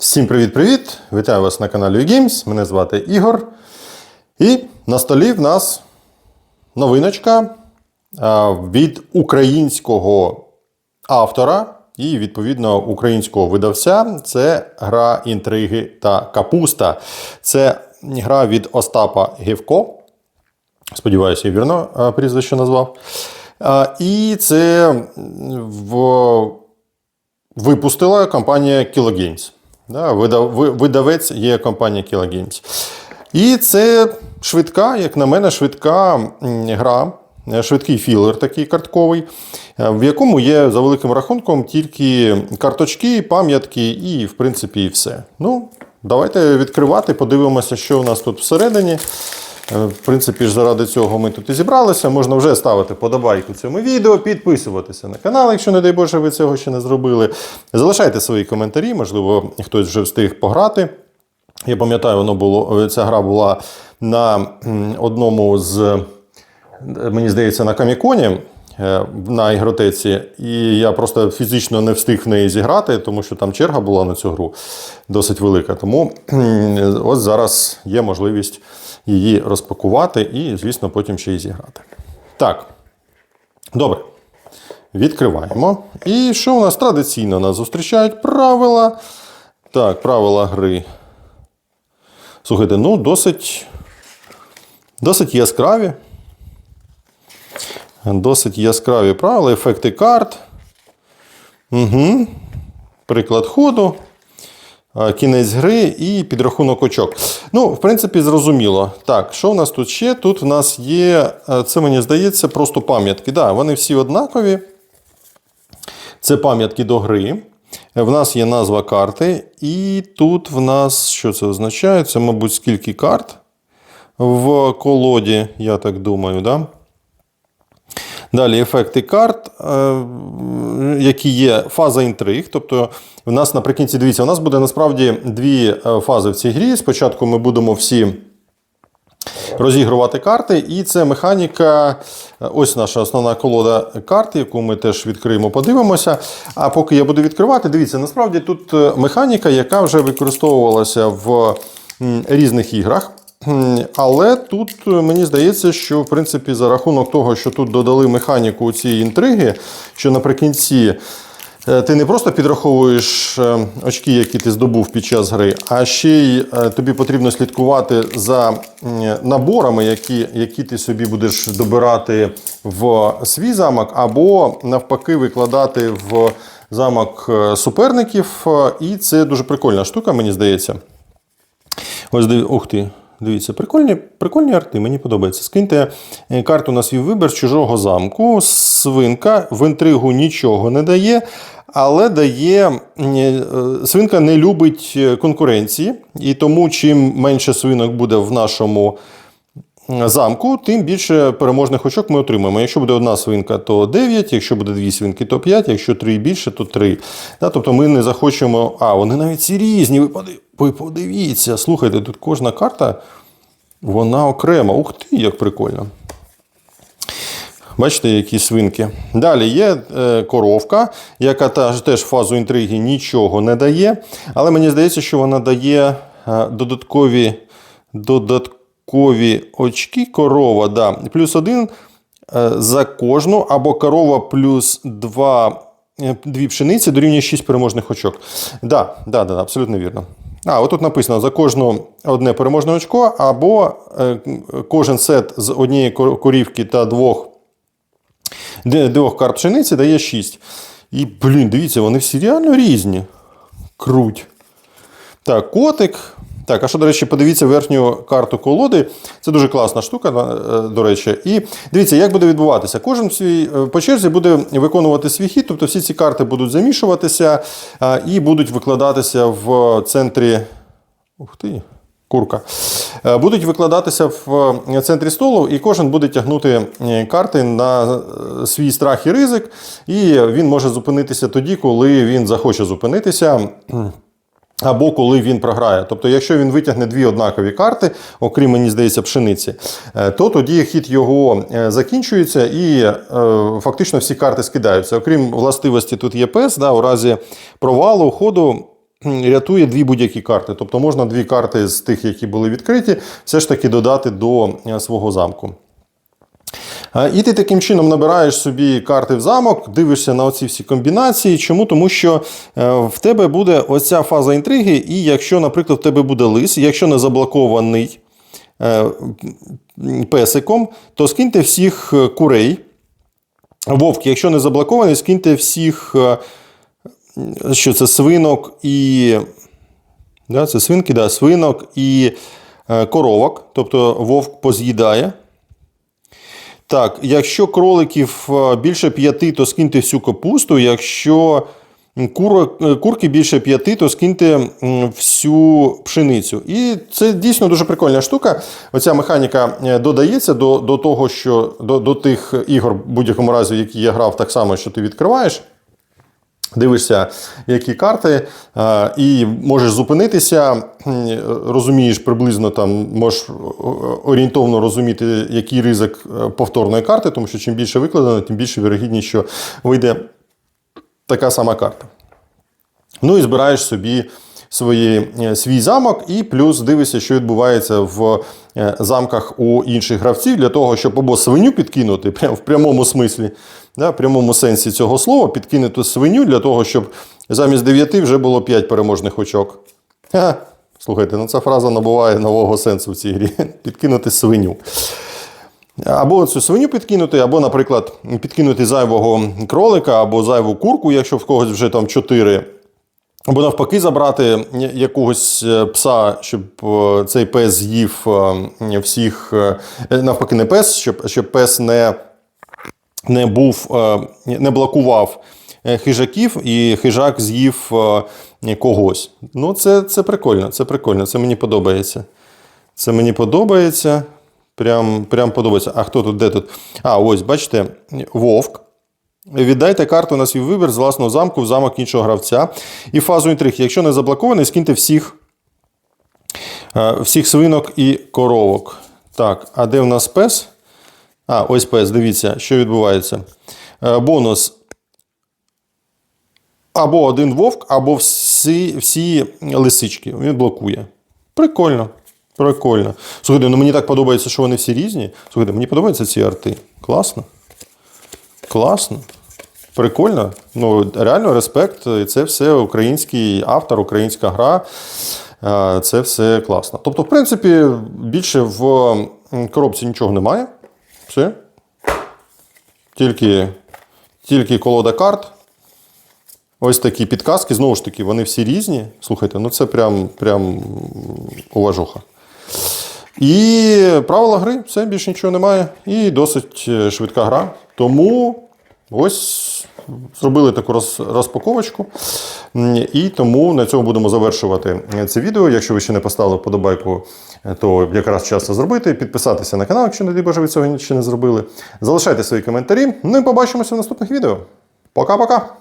Всім привіт-привіт! Вітаю вас на каналі Games. Мене звати Ігор. І на столі в нас новиночка від українського автора і, відповідно, українського видавця. Це гра інтриги та капуста. Це гра від Остапа Гевко. Сподіваюся, я вірно прізвище назвав. І це в випустила компанія Kilo Games. Да, видавець є компанія Kilo Games. І це швидка, як на мене, швидка гра, е, швидкий філер такий картковий, е, в якому є за великим рахунком тільки карточки, пам'ятки і, в принципі, і все. Ну, давайте відкривати, подивимося, що у нас тут всередині. Е, В принципі, заради цього ми тут і зібралися. Можна вже ставити подобайку цьому відео, підписуватися на канал, якщо, не дай Боже, ви цього ще не зробили. Залишайте свої коментарі, можливо, хтось вже встиг пограти. Я пам'ятаю, воно було, ця гра була на одному з, мені здається, на Каміконі. е, На ігротеці, і я просто фізично не встиг в неї зіграти, тому що там черга була на цю гру досить велика. Тому ось зараз є можливість її розпакувати і, звісно, потім ще й зіграти. Так, добре. Відкриваємо. І що у нас традиційно нас зустрічають правила. Так, правила гри. Слухайте, ну, досить, досить яскраві. Досить яскраві правила, ефекти карт. Угу. Приклад ходу. А, Кінець гри і підрахунок очок. Ну, в принципі, зрозуміло. Так, що в нас тут ще? Тут в нас є, е, це мені здається, просто пам'ятки. Да, вони всі однакові. Це пам'ятки до гри. В нас є назва карти, і тут в нас, що це означає? Це, мабуть, скільки карт в колоді, я так думаю, да? Далі ефекти карт, е, які є фаза інтриг. Тобто, в нас наприкінці, дивіться, у нас буде насправді дві е, фази в цій грі. Спочатку ми будемо всі розігрувати карти, і це механіка. Ось наша основна колода карт, яку ми теж відкриємо, подивимося. А поки я буду відкривати, дивіться, насправді тут е, механіка, яка вже використовувалася в різних іграх. Але тут е, мені здається, що в принципі за рахунок того, що тут додали механіку цієї інтриги, що наприкінці е, ти не просто підраховуєш е, очки, які ти здобув під час гри, а ще й тобі потрібно слідкувати за наборами, які, які ти собі будеш добирати в свій замок, або навпаки викладати в замок суперників. І це дуже прикольна штука, мені здається. Ось див... Ух ти. Дивіться, прикольні, прикольні арти, мені подобається. Скиньте е, карту на свій вибір з чужого замку. Свинка в інтригу нічого не дає, але дає. е, Свинка не любить е, конкуренції, і тому чим менше свинок буде в нашому замку, тим більше переможних очок ми отримаємо. Якщо буде одна свинка, то 9, якщо буде дві свинки, то 5, якщо три більше, то 3. Да, тобто ми не захочемо. А, вони навіть всі різні. Ви поди- ви подивіться, слухайте, тут кожна карта, вона окрема. Ух ти, як прикольно. Бачите, які свинки. Далі є е, коровка, яка теж, фазу інтриги нічого не дає. Але мені здається, що вона дає е, додаткові, додаткові очки корова. Да. Плюс один е, за кожну, або корова плюс два, дві пшениці дорівнює 6 переможних очок. Да, да, да, абсолютно вірно. А, отут написано за кожну одне переможне очко, або е, кожен сет з однієї корівки та двох двох карт пшениці дає 6. І, блін, дивіться, вони всі реально різні. Круть. Так, котик. Так, а що, до речі, подивіться верхню карту колоди. Це дуже класна штука, е, до речі. І дивіться, як буде відбуватися. Кожен свій е, по черзі буде виконувати свій хід, тобто всі ці карти будуть замішуватися е, і будуть викладатися в центрі. Ух ти, курка. Будуть викладатися в центрі столу, і кожен буде тягнути карти на свій страх і ризик. І він може зупинитися тоді, коли він захоче зупинитися. Або коли він програє. Тобто, якщо він витягне дві однакові карти, окрім мені здається, пшениці, е, то тоді хід його е, закінчується і е, фактично всі карти скидаються. Окрім властивості, тут є пес, да, у разі провалу ходу рятує дві будь-які карти. Тобто можна дві карти з тих, які були відкриті, все ж таки додати до свого замку. Е, І ти таким чином набираєш собі карти в замок, дивишся на оці всі комбінації. Чому? Тому що е, в тебе буде оця фаза інтриги, і якщо, наприклад, в тебе буде лис, якщо не заблокований е, песиком, то скиньте всіх курей. Вовк, якщо не заблокований, скиньте всіх, що це свинок і. Да, це свинки, да, свинок і коровок, тобто вовк поз'їдає. Так, якщо кроликів е, більше п'яти, то скиньте всю капусту. Якщо кур, е, курки більше п'яти, то скиньте всю пшеницю. І це дійсно дуже прикольна штука. Оця механіка е, додається до, до того, що до, до тих ігор, в будь-якому разі, які я грав, так само, що ти відкриваєш. Дивишся, які карти, е, і можеш зупинитися, розумієш приблизно там, можеш орієнтовно розуміти, який ризик е, повторної карти, тому що чим більше викладено, тим більше вірогідність, що вийде така сама карта. Ну і збираєш собі свої, е, свій замок, і плюс дивишся, що відбувається в е, замках у інших гравців, для того, щоб або свиню підкинути, прямо в прямому смислі, да, в прямому сенсі цього слова, підкинути свиню для того, щоб замість 9 вже було 5 переможних очок. Ха, слухайте, ну ця фраза набуває нового сенсу в цій грі. Підкинути свиню. Або цю свиню підкинути, або, наприклад, підкинути зайвого кролика, або зайву курку, якщо в когось вже там 4. Або навпаки, забрати якогось е, пса, щоб е, цей пес з'їв е, всіх. Навпаки, не пес, щоб, щоб пес не, не був, не блокував хижаків, і хижак з'їв когось. Ну, це, це прикольно, це прикольно, це мені подобається. Це мені подобається. Прям, прям подобається. А хто тут? Де тут? А, ось, бачите, вовк. Віддайте карту на свій вибір з власного замку в замок іншого гравця. І фазу інтриг. Якщо не заблокований, скиньте всіх, е, всіх свинок і коровок. Так, а де в нас пес? А, ось пес, дивіться, що відбувається. Е, Бонус. Або один вовк, або всі, всі лисички. Він блокує. Прикольно. Прикольно. Слухайте, ну мені так подобається, що вони всі різні. Слухайте, мені подобаються ці арти. Класно. Класно. Прикольно. Ну, реально респект. І Це все український автор, українська гра. Е, Це все класно. Тобто, в принципі, більше в коробці нічого немає. Все. Тільки, тільки колода карт. Ось такі підказки. Знову ж таки, вони всі різні. Слухайте, ну це прям, прям уважуха. І правила гри, все, більше нічого немає. І досить е, швидка гра. Тому ось зробили таку роз, розпаковочку. І тому на цьому будемо завершувати е, це відео. Якщо ви ще не поставили вподобайку, е, то якраз час це зробити. Підписатися на канал, якщо не дай Боже, ви цього ще не зробили. Залишайте свої коментарі. Ну і побачимося в наступних відео. Пока-пока!